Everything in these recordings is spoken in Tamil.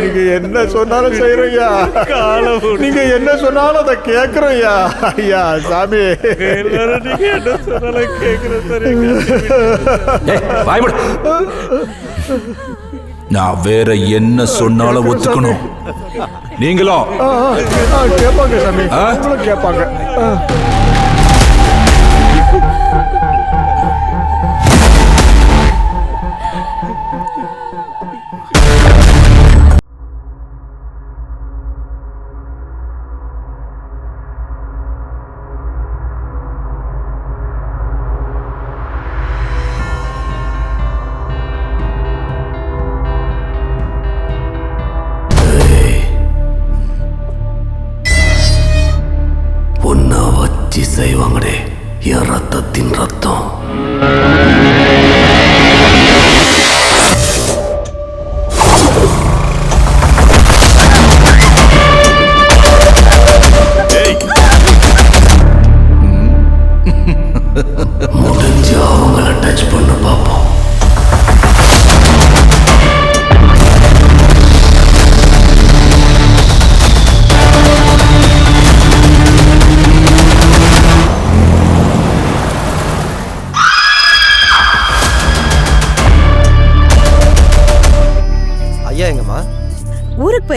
நீங்க என்ன சொன்னாலும் செய்யறோம்யா நீங்க என்ன சொன்னாலும் அதை கேட்கறோம்யா ஐயா சாமி. நான் வேற என்ன சொன்னாலும் ஒத்துக்கணும். நீங்களும் கேட்பாங்க சாமி. கேட்பாங்க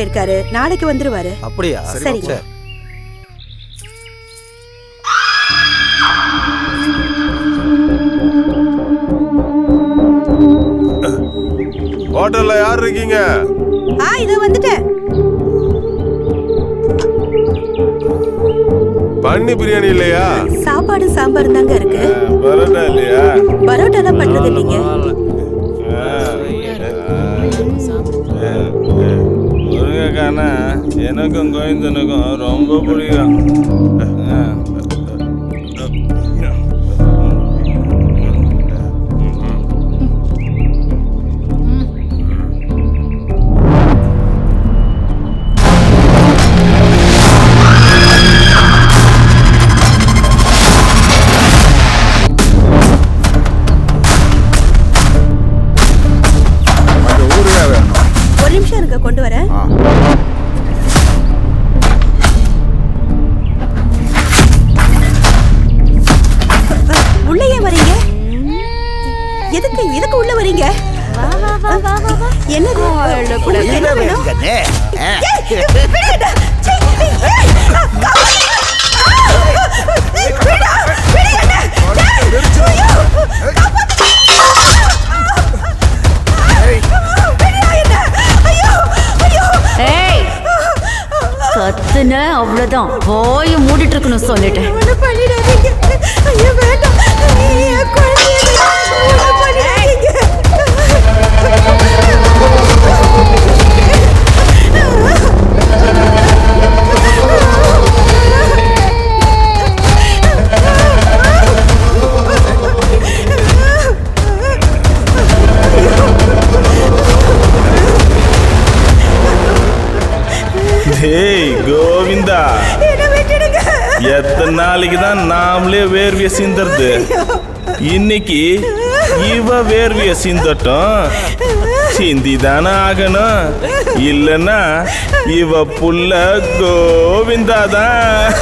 போயிருக்காரு. நாளைக்கு வந்துருவாரு. அப்படியா? சரிங்க. ஹோட்டல்ல யார் இருக்கீங்க? ஆ இதோ வந்துட்டேன். பண்ணி பிரியாணி இல்லையா? சாப்பாடு சாம்பார் தாங்க இருக்கு. பரோட்டா இல்லையா? பரோட்டாலாம் பண்றது இல்லைங்க. எனக்கும் கோவிந்தனுக்கும் ரொம்ப பிடிக்கும். கத்துன அவ்வளவுதான் வாய மூடிட்டு இருக்கணும் சொல்லிட்டு இன்னைக்கு இவ வேர்வைய சிந்தட்டும். சிந்திதானே ஆகணும். இல்லைன்னா இவ புள்ள கோவிந்தாதான்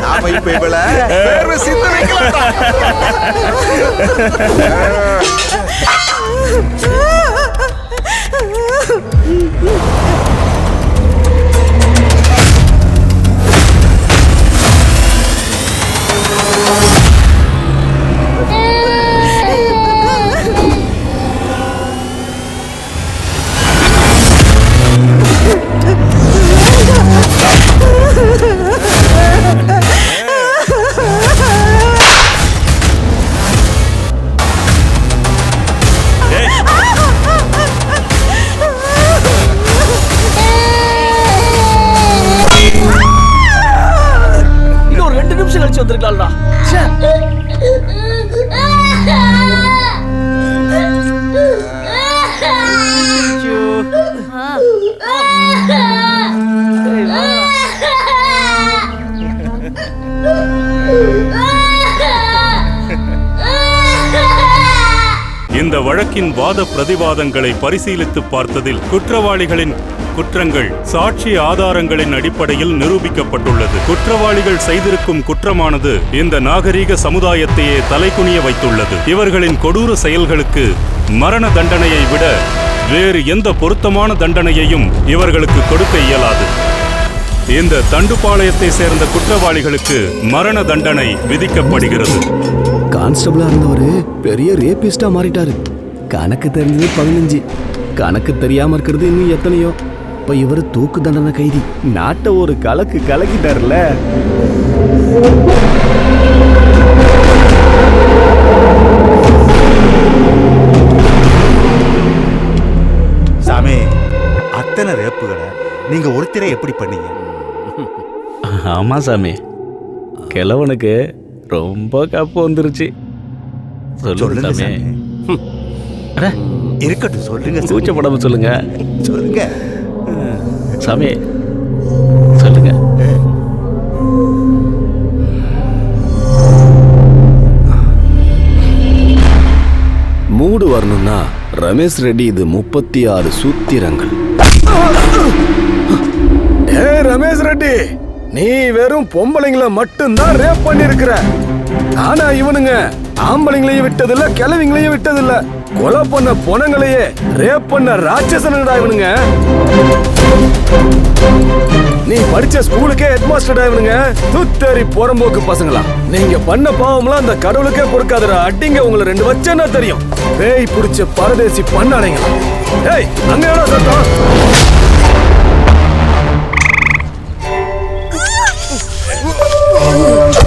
நாம இப்ப இவள சிந்த. வழக்கின் வாத பிரதிவாதங்களை பரிசீலித்து பார்த்ததில் குற்றவாளிகளின் குற்றங்கள் சாட்சி ஆதாரங்களின் அடிப்படையில் நிரூபிக்கப்பட்டுள்ளது. குற்றவாளிகள் செய்திருக்கும் குற்றமானது இந்த நாகரீக சமுதாயத்தையே தலைகுனிய வைத்துள்ளது. இவர்களின் கொடூர செயல்களுக்கு மரண தண்டனையை விட வேறு எந்த பொருத்தமான தண்டனையையும் இவர்களுக்கு கொடுக்க இயலாது. இந்த தண்டுப்பாளையத்தை சேர்ந்த குற்றவாளிகளுக்கு மரண தண்டனை விதிக்கப்படுகிறது. கான்ஸ்டபிளா இருந்தவரு பெரிய ரேபிஸ்டா மாறிட்டாரு. கணக்கு தெரிஞ்சது பதினஞ்சு. கணக்கு தெரியாம இருக்கிறது இன்னும் எத்தனையோ? இப்ப இவரு தூக்கு தண்டனை கைதி. நாட்டை ஒரு கலக்கு கலக்கிட்டாருல. சாமி அத்தனை ரேப்புகளை நீங்க ஒருத்தரே எப்படி பண்ணீங்க? ஆமா சாமி. கிழவனுக்கு ரொம்ப கப்பு வந்துருச்சு. சொல்லுங்க சாமி. இருக்கட்டும் சொல்லுங்க சாமி. கூச்சப்படாம சொல்லுங்க. சொல்லுங்க. சாமி சொல்லுங்க. மூடு வரணும்னா ரமேஷ் ரெட்டி இது முப்பத்தி ஆறு சூத்திரங்கள். ஏ ரமேஷ் ரெட்டி நீ வெறும் பொம்பளைங்கள மட்டும்தான் ரேப் பண்ணிருக்கிற ஆனா இவனுங்க. ஆம்பளைங்களையும் விட்டதில்ல கிழவிங்களையும் விட்டதில்ல. கொலை பண்ண பொணங்களையே ரேப் பண்ண ராட்சசனடா இவனுங்க? நீ படிச்ச ஸ்கூலுக்கே ஹெட் மாஸ்டர்டா இவனுங்க. துத்தேறி புறம்போக்கு பசங்களா? நீங்க பண்ண பாவம்லாம் அந்த கடவுளுக்கே பொறுக்காதடா அடிங்க உங்களை ரெண்டு வச்சேன்னா தெரியும். பேய் பிடிச்ச பரதேசி பண்ணாடைங்க ஏய் அங்க எவ்வளோ சத்தம்? Oh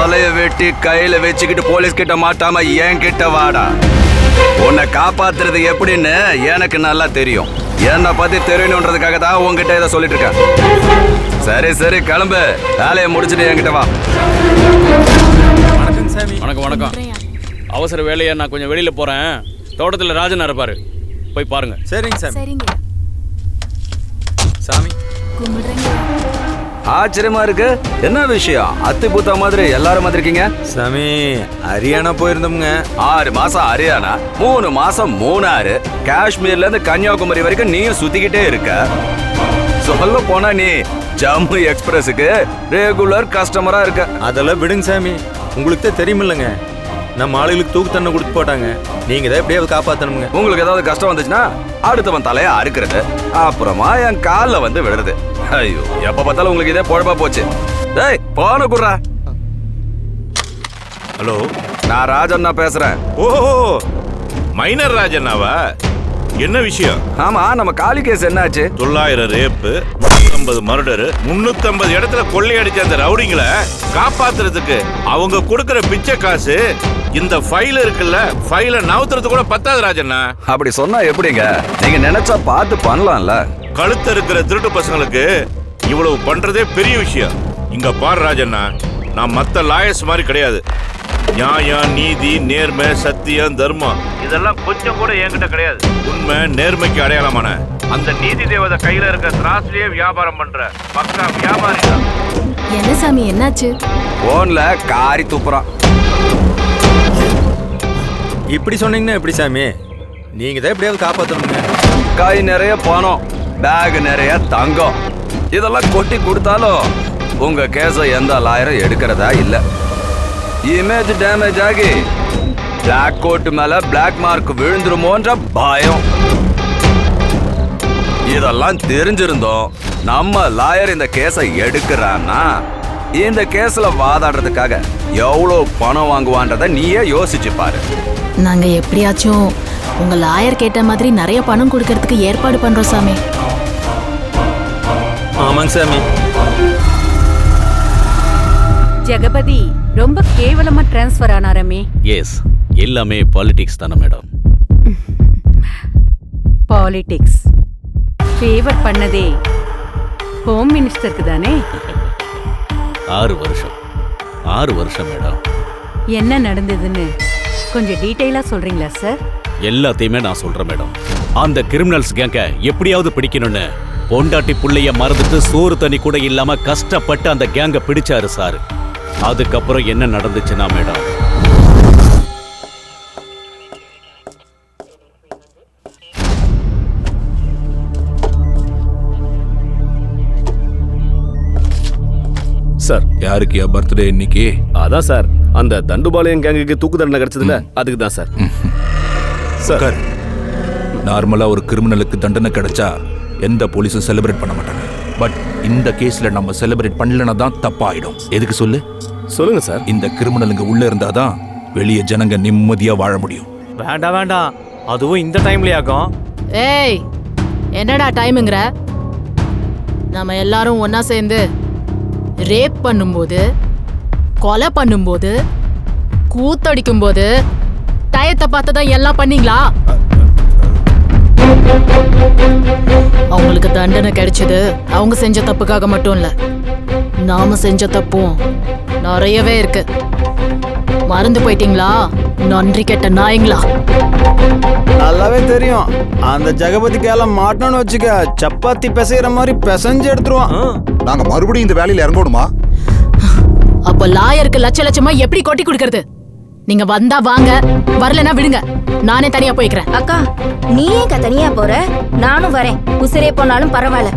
தலைய வெட்டி கையில வச்சுக்கிட்டு போலீஸ் கிட்ட மாட்டாம என் கிட்ட வாடா? உன்னை காப்பாத்துறது எப்படின்னு எனக்கு நல்லா தெரியும். என்னை பத்தி தெரியணுன்றதுக்காக தான் உன்கிட்ட இதை சொல்லிட்டு இருக்கேன். சரி சரி கிளம்பு. வேலையை முடிச்சுட்டு என்கிட்ட வா. வணக்கம் வணக்கம் அவசர வேலையா நான் கொஞ்சம் வெளியில போறேன். தோட்டத்துல ராஜன் இருப்பாரு. போய் பாருங்க. சரிங்க சாமி. சரிங்க. சாமி. கும்பிடுறேங்க. ஆச்சரியமா இருக்கு. என்ன விஷயம்? அத்தி பூத்தா மாதிரி எல்லாரும் வந்திருக்கீங்க? சாமி ஹரியானா போயிருந்தோம்ங்க. ஆறு மாசம் ஹரியானா மூணு மாசம் மூணாறு. காஷ்மீர்ல இருந்து கன்னியாகுமரி வரைக்கும் நீயும் சுத்திக்கிட்டே இருக்க. சொல்ல போனா நீ ஜம்மு எக்ஸ்பிரஸுக்கு ரெகுலர் கஸ்டமரா இருக்க. அதெல்லாம் விடுங்க சாமி. உங்களுக்கு தான் தெரியுமில்லங்க. நம்ம ஆளுகளுக்கு தூக்கு தண்ணை கொடுத்து போட்டாங்க. நீங்க தான் எப்படியாவது காப்பாத்தணுங்க உங்களுக்கு ஏதாவது கஷ்டம் வந்துச்சுன்னா அடுத்தவன் தலைய அறுக்கிறது அப்புறமா என் கால்ல வந்து விடுறது ஐயோ எப்ப பார்த்தாலும் உங்களுக்கு இதே பொழப்பா போச்சு. டேய் போன குடுறா ஹலோ. நான் ராஜண்ணா பேசுறேன். ஓ மைனர் ராஜண்ணாவா? என்ன விஷயம்? ஆமா நம்ம காளி கேஸ் என்னாச்சு? தொள்ளாயிரம் ரேப்பு ஐம்பது மர்டரு முன்னூத்தம்பது இடத்துல கொள்ளையடிச்ச அந்த ரவுடிங்களை காப்பாத்துறதுக்கு அவங்க கொடுக்கிற பிச்சை காசு இந்த ஃபைல் இருக்குல்ல ஃபைல நவுத்துறது கூட பத்தாது ராஜண்ணா. அப்படி சொன்னா எப்படிங்க? நீங்க நினைச்சா பார்த்து பண்ணலாம்ல. கழுத்து இருக்கிற திருட்டு பசங்களுக்கு இவ்வளவு பண்றதே பெரிய விஷயம். இங்க பாரு ராஜண்ணா நான் மத்த லாயர்ஸ் மாதிரி கிடையாது. நியாயம் நீதி நேர்மை சத்தியம் தர்மம். இதெல்லாம் கொஞ்சம் கூட என்கிட்ட கிடையாது. உண்மை நேர்மைக்கு அடையாளமான. அந்த நீதி தேவதை கையில இருக்க திராஸ்லயே வியாபாரம் பண்ற பக்கா வியாபாரி தான். என்ன சாமி என்னாச்சு? போன்ல காரி துப்புறான். இப்படி சொன்னீங்கன்னா எப்படி சாமி? நீங்க தான் எப்படியாவது காப்பாத்தணுங்க. கை நிறைய பணம் பேக் நிறைய தங்கம். இதெல்லாம் கொட்டி கொடுத்தாலும் உங்க கேஸை எந்த லாயரும் எடுக்கிறதா இல்ல. இமேஜ் டேமேஜ் ஆகி பிளாக் கோட் மேல பிளாக் மார்க் விழுந்துருமோன்ற பயம். இதெல்லாம் தெரிஞ்சிருந்தோம். நம்ம லாயர் இந்த கேஸை எடுக்கிறான்னா இந்த கேஸ்ல வாதாடுறதுக்காக எவ்வளவு பணம் வாங்குவான்றத நீயே யோசிச்சு பாரு. நாங்க எப்படியாச்சும் உங்க லாயர் கேட்ட மாதிரி நிறைய பணம் கொடுக்கறதுக்கு ஏற்பாடு பண்றோம் சாமி. ஆமாங்க சாமி. ஜெகபதி ரொம்ப கேவலமா டிரான்ஸ்ஃபர் ஆனாரமே எஸ் எல்லாமே பாலிடிக்ஸ் தானே மேடம் பாலிடிக்ஸ் ஃபேவர் பண்ணதே ஹோம் மினிஸ்டருக்கு தானே? ஆறு வருஷம். ஆறு வருஷம் மேடம் என்ன நடந்ததுன்னு கொஞ்சம் டீட்டெயிலா சொல்றீங்களா சார் எல்லாத்தையுமே நான் சொல்றேன் மேடம் அந்த கிரிமினல்ஸ் கேங்க எப்படியாவது பிடிக்கணும்னு பொண்டாட்டி புள்ளைய மறந்துட்டு சோறு தண்ணி கூட இல்லாம கஷ்டப்பட்டு அந்த கேங்க பிடிச்சாரு சார் அதுக்கப்புறம் என்ன நடந்துச்சுன்னா மேடம்? சார் யாருக்கு பர்த்டே இன்னைக்கு? அதான் சார். அந்த தண்டுபாளையம் கேங்குக்கு தூக்கு தண்டனை கிடைச்சதுல அதுக்கு தான் சார். சார் நார்மலா ஒரு கிரிமினலுக்கு தண்டனை கிடைச்சா எந்த போலீஸும் செலிப்ரேட் பண்ண மாட்டாங்க. பட் இந்த கேஸ்ல நம்ம செலிப்ரேட் பண்ணலனா தான் தப்பாயிடும். எதுக்கு சொல்லு? சொல்லுங்க சார். இந்த கிரிமினலுங்க உள்ள இருந்தாதான் வெளியே ஜனங்க நிம்மதியா வாழ முடியும். வேண்டாம் வேண்டாம். அதுவும் இந்த டைம்லயாக்கும் ஏய் என்னடா டைமுங்கிற நம்ம எல்லாரும் ஒண்ணா சேர்ந்து ரேப் பண்ணும்போது கொலை பண்ணும்போது கூத்தடிக்கும் போது டயத்தை பார்த்து தான் எல்லாம் பண்ணீங்களா? அவங்களுக்கு தண்டனை கிடைச்சது அவங்க செஞ்ச தப்புக்காக மட்டும் இல்ல. நாம செஞ்ச தப்பும் நிறையவே இருக்கு. மறந்து போயிட்டீங்களா? நன்றி கெட்ட நாயங்களா? நல்லாவே தெரியும். அந்த ஜெகபதிக்கெல்லாம் மாட்டோம்னு வச்சுக்க சப்பாத்தி பிசைகிற மாதிரி பிசைஞ்சு எடுத்துருவான். நாங்க மறுபடியும் இந்த வேலையில இறங்கணுமா? அப்ப லாயருக்கு லட்ச லட்சமா எப்படி கொட்டி கொடுக்கறது? நீங்க வந்தா வாங்க. வரலனா விடுங்க. நானே தனியா போய்க்கிறேன். அக்கா நீ ஏங்க தனியா போற? நானும் வரேன். உசிரே போனாலும் பரவாயில்ல.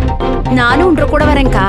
நானும் உன்ற கூட வரேன்க்கா.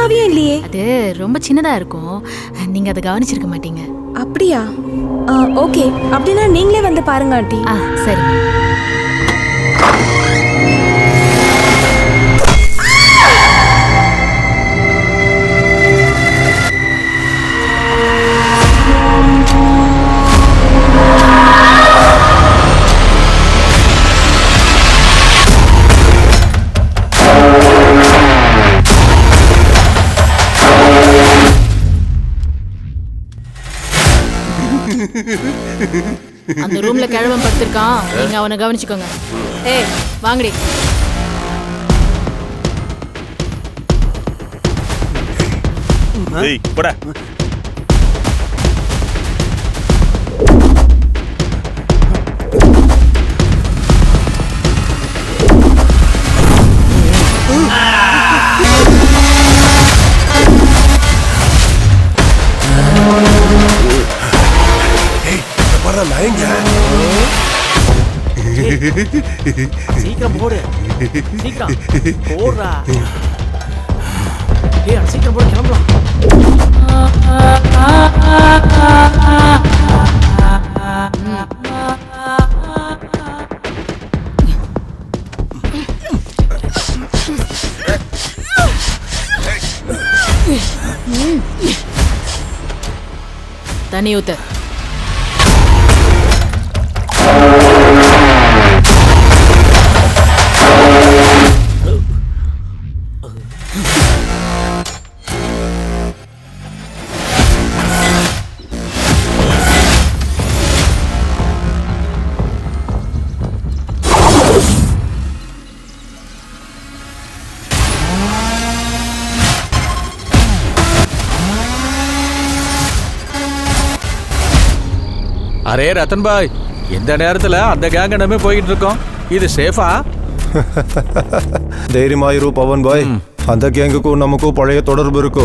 சாவியும் இல்லையே? அது ரொம்ப சின்னதா இருக்கும். நீங்க அதை கவனிச்சிருக்க மாட்டீங்க. அப்படியா? ஓகே. அப்படின்னா நீங்களே வந்து பாருங்க ஆண்டி. ஆ சரி. அந்த ரூம்ல கிழவன் படுத்திருக்கான். நீங்க அவனை கவனிச்சுக்கோங்க. ஏய் வாங்கடி. டேய் போடா. வர நாயங்க சீக்கிரம் போடு. சீக்கிரம். போடுறா. ஏய் சீக்கிரம் போடு கிளம்பலாம். தண்ணி ஊத்து. அரே ரத்தன் பாய் இந்த நேரத்தில் அந்த கேங் நம்ம போய்கிட்டு இருக்கோம். இது சேஃபா தைரியமாயிரு பவன் பாய் அந்த கேங்குக்கும் நமக்கும் பழைய தொடர்பு இருக்கோ?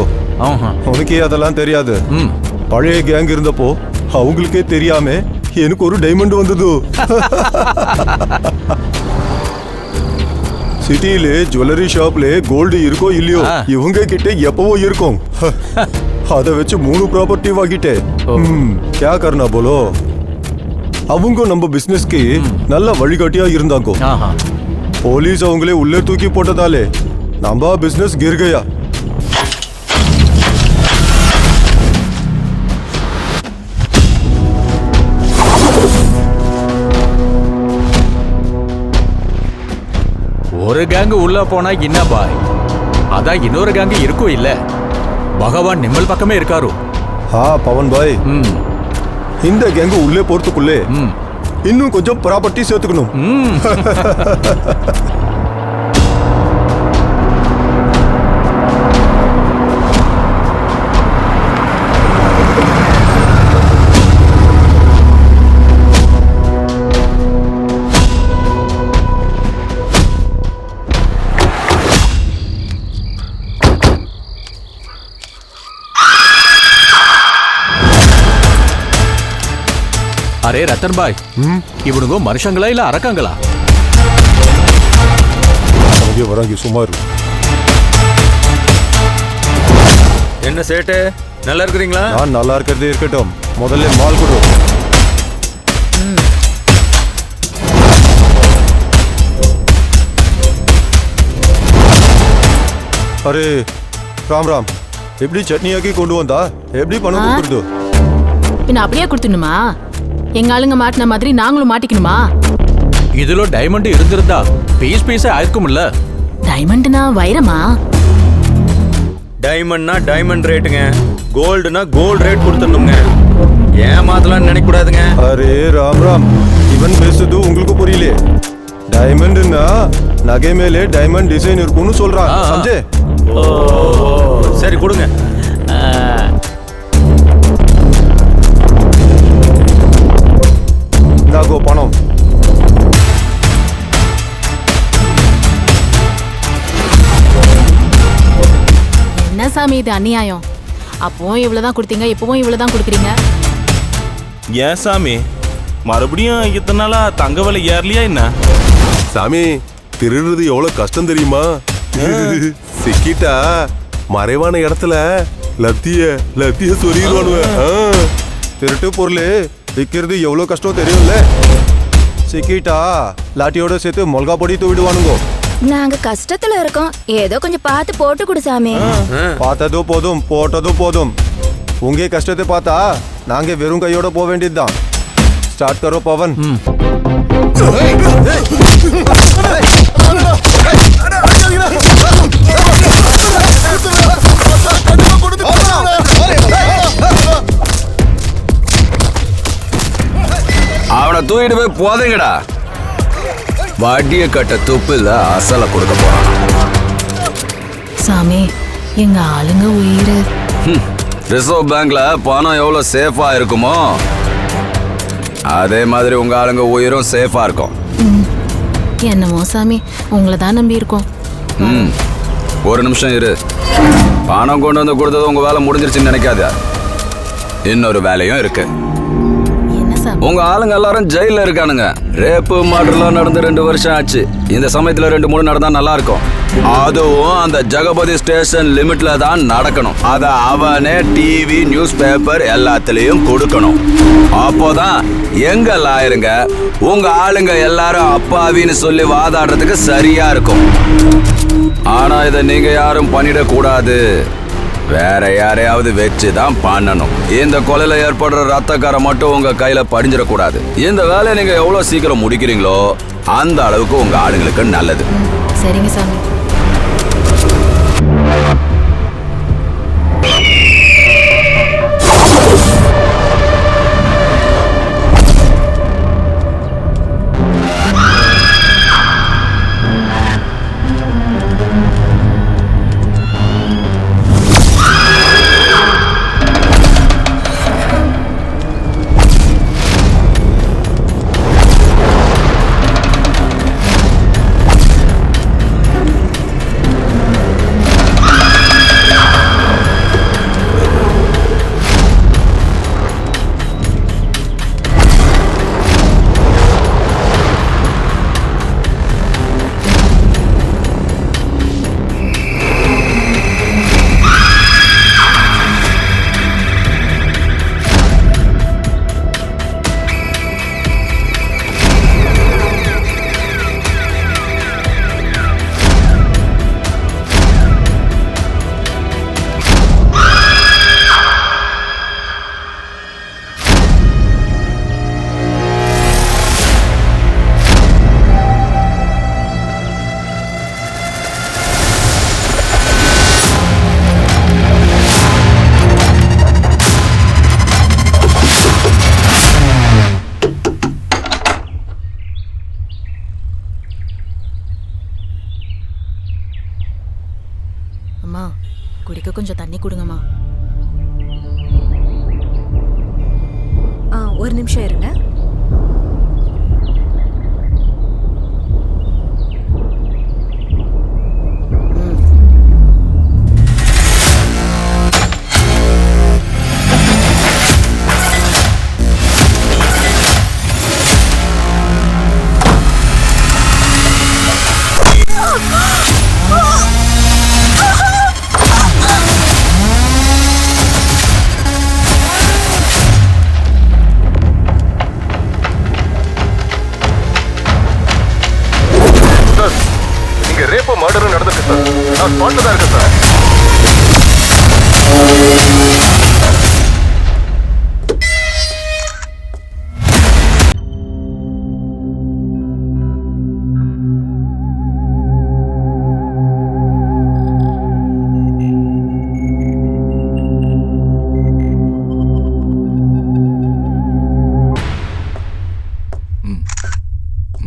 உனக்கே அதெல்லாம் தெரியாது. பழைய கேங் இருந்தப்போ அவங்களுக்கே தெரியாம எனக்கு ஒரு டைமண்ட் வந்தது. சிட்டியில ஜுவல்லரி ஷாப்ல கோல்டு இருக்கோ இல்லையோ இவங்க கிட்ட எப்பவோ இருக்கும். அதை வச்சு மூணு ப்ராப்பர்ட்டி வாங்கிட்டேன். கே கருணா போலோ. அவங்க நம்ம பிசினஸ்க்கு நல்ல வழிகாட்டியா இருந்தாங்க. போலீஸ் அவங்களே உள்ளே தூக்கி போட்டதாலே நம்ம பிசினஸ் கிர் கயா ஒரு கேங்கு உள்ள போனா என்ன பாய்? அதான் இன்னொரு கேங்கு இருக்கும் இல்ல? பகவான் நிம்மல் பக்கமே இருக்காரு? ஹா பவன் பாய். இந்த கேங்கு உள்ளே போறதுக்குள்ளே இன்னும் கொஞ்சம் ப்ராப்பர்ட்டி சேர்த்துக்கணும். அரே ரத்தன் பாய்? இவனுங்க மனுஷங்களா இல்ல அரக்கங்களா? அங்கே வராங்க சும்மா இருக்கு என்ன சேட்டு? நல்லா இருக்கிறீங்களா? நான் நல்லா இருக்கிறதே இருக்கட்டும். முதல்ல மால் கொடு. அரே ராம் ராம். எப்படி சட்னி ஆக்கி கொண்டு வந்தா? எப்படி பணம்? கொடுக்குறது? பின்ன அப்படியே கொடுத்துடணுமா? எங்க ஆளுங்க மாட்டின மாதிரி நாங்களும் மாட்டிக்கணுமா? இதுல டைமண்ட் இருந்திருந்தா பீஸ் பீஸே ஆயிருக்கும்ல. டைமண்ட்னா வைரமா? டைமண்ட்னா டைமண்ட் ரேட்டுங்க கோல்டுனா கோல்டு ரேட் கொடுத்துடணுங்க. ஏமாத்தலாம்னு நினைக்க கூடாதுங்க அரே ராம் ராம் இவன் பேசுது உங்களுக்கு புரியல டைமண்ட்னா நகை மேலே டைமண்ட் டிசைன் இருக்கும்னு சொல்றான். சரி கொடுங்க. இந்தாகோ பணம். என்ன சாமி இது அநியாயம்? அப்பவும் இவ்வளவுதான் கொடுத்தீங்க இப்பவும் இவ்வளவுதான் கொடுக்குறீங்க? ஏன் சாமி? மறுபடியும் இத்தனை நாளா தங்க விலை ஏறலையா என்ன? சாமி திருடுறது எவ்வளவு கஷ்டம் தெரியுமா? சிக்கிட்டா மறைவான இடத்துல லத்திய லத்திய சொருகிடுவானுவ. திருட்டு பொருள் விற்கிறது எவ்வளோ கஷ்டம் தெரியும்ல சிக்கிட்டா லாட்டியோட சேர்த்து மிளகா பொடி தூவிடுவானுங்க நாங்க கஷ்டத்துல இருக்கோம் ஏதோ கொஞ்சம் பார்த்து போட்டு கொடு சாமி பார்த்ததும் போதும் போட்டதும் போதும் உங்க கஷ்டத்தை பார்த்தா நாங்க வெறும் கையோட போக வேண்டியதுதான் ஸ்டார்ட் கரோ பவன் அவனை தூக்கிட்டு போய் போதைங்கடா. வட்டியை கட்ட துப்பு இல்ல அசலை கொடுக்க போறான். சாமி எங்க ஆளுங்க உயிர். ரிசர்வ் பேங்க்ல பணம் எவ்வளவு சேஃபா இருக்குமோ அதே மாதிரி உங்க ஆளுங்க உயிரும் சேஃபா இருக்கும். என்னமோ சாமி உங்களை தான் நம்பி இருக்கோம். ம். ஒரு நிமிஷம் இரு. பணம் கொண்டு வந்து கொடுத்தது உங்க வேலை முடிஞ்சிருச்சுன்னு நினைக்காத. இன்னொரு வேலையும் இருக்கு. உங்க ஆளுங்க எல்லாரும் ஜெயில இருக்கானுங்க. ரேப்பு மர்டர்லாம் நடந்து ரெண்டு வருஷம் ஆச்சு. இந்த சமயத்துல ரெண்டு மூணு நடந்தா நல்லா இருக்கும் அதுவும் அந்த ஜெகபதி ஸ்டேஷன் லிமிட்ல தான் நடக்கணும். அத அவனே டிவி நியூஸ் பேப்பர் எல்லாத்துலயும் கொடுக்கணும். அப்போதான் எங்க லாயருங்க உங்க ஆளுங்க எல்லாரும் அப்பாவின்னு சொல்லி வாதாடுறதுக்கு சரியா இருக்கும். ஆனா இதை நீங்க யாரும் பண்ணிடக்கூடாது. வேற யாரையாவது வச்சு தான் பண்ணணும். இந்த கொலையில ஏற்படுற ரத்தக்காரை மட்டும் உங்க கையில படிஞ்சிடக்கூடாது. இந்த வேலையை நீங்க எவ்வளவு சீக்கிரம் முடிக்கிறீங்களோ அந்த அளவுக்கு உங்க ஆளுங்களுக்கு நல்லது. சரிங்க சாமி.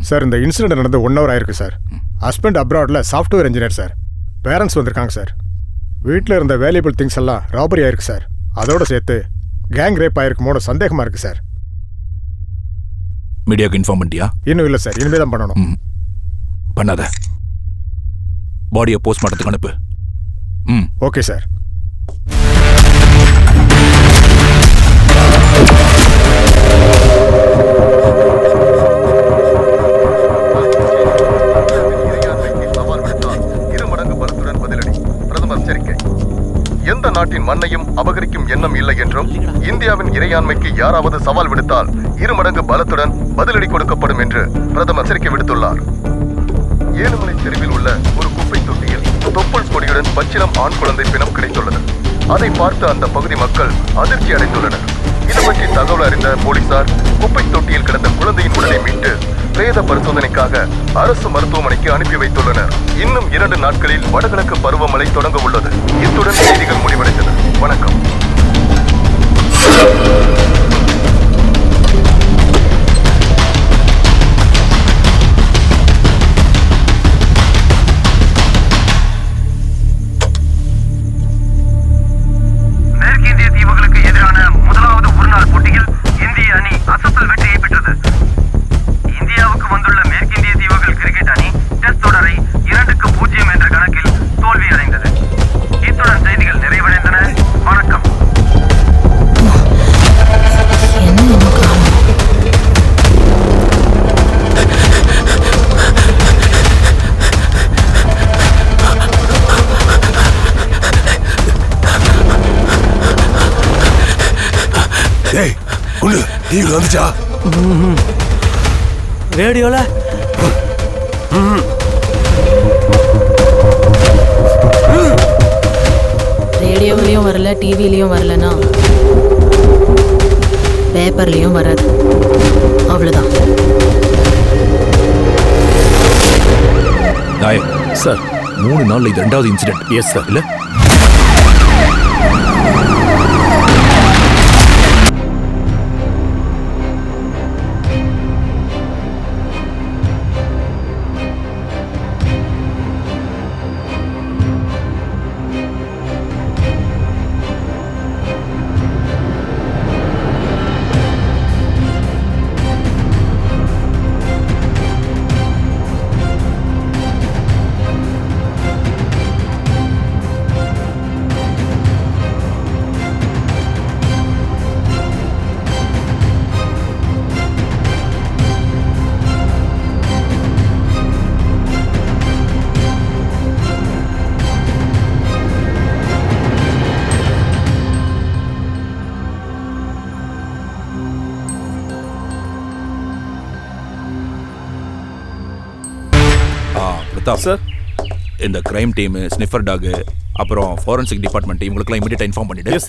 சார் இந்த இன்சிடென்ட் நடந்து ஒன் ஹவர் ஆயிருக்கு சார். ஹஸ்பண்ட் அப்ராட்ல சாஃப்ட்வேர் இன்ஜினியர் சார். பேரண்ட்ஸ் வந்திருக்காங்க சார். வீட்டில் இருந்த வேல்யூபிள் திங்ஸ் எல்லாம் ராபரி ஆயிருக்கு சார். அதோட சேர்த்து கேங் ரேப் ஆயிருக்குமோட சந்தேகமா இருக்கு சார். மீடியாவுக்கு இன்ஃபார்ம் பண்ணிட்டியா? இன்னும் இல்லை சார். இனிமே தான் பண்ணணும். பண்ணாத. பாடியை போஸ்ட்மார்ட்டத்துக்கு அனுப்பு. ம். Okay sir. நாட்டின் மண்ணையும் அபகரிக்கும் எண்ணம் இல்லை என்றும் இந்தியாவின் இறையாண்மைக்கு யாராவது சவால் விடுத்தால் இரு மடங்கு பலத்துடன் பதிலடி கொடுக்கப்படும் என்று பிரதமர் எச்சரிக்கை விடுத்துள்ளார். ஏழுமலை தெருவில் உள்ள ஒரு குப்பை தொட்டியில் தொப்புள் கொடியுடன் பச்சிலம் ஆண் குழந்தை பிணம் கிடைத்துள்ளது. அதை பார்த்து அந்த பகுதி மக்கள் அதிர்ச்சி அடைந்துள்ளனர். இது பற்றி தகவல் அறிந்த போலீசார் குப்பை தொட்டியில் கிடந்த குழந்தையின் உடலை மீட்டு பிரேத பரிசோதனைக்காக அரசு மருத்துவமனைக்கு அனுப்பி வைத்துள்ளனர். இன்னும் இரண்டு நாட்களில் வடகிழக்கு பருவமழை தொடங்க உள்ளது. இத்துடன் செய்திகள் முடிவடைந்தன. வணக்கம். வந்துச்சா? ரேடியோல? ரேடியோவிலையும் வரல டிவிலையும் வரலனா பேப்பர்லையும் வராது. அவ்வளோதான் சார் மூணு நாள்ல இது ரெண்டாவது இன்சிடென்ட். எஸ் சார் இல்ல? பிரதாப் சார் இந்த கிரைம் டீம் ஸ்னிஃபர் டாக் அப்புறம் ஃபாரன்சிக் டிபார்ட்மெண்ட் இவங்களுக்குலாம் இமீடியட் இன்ஃபார்ம் பண்ணிடு.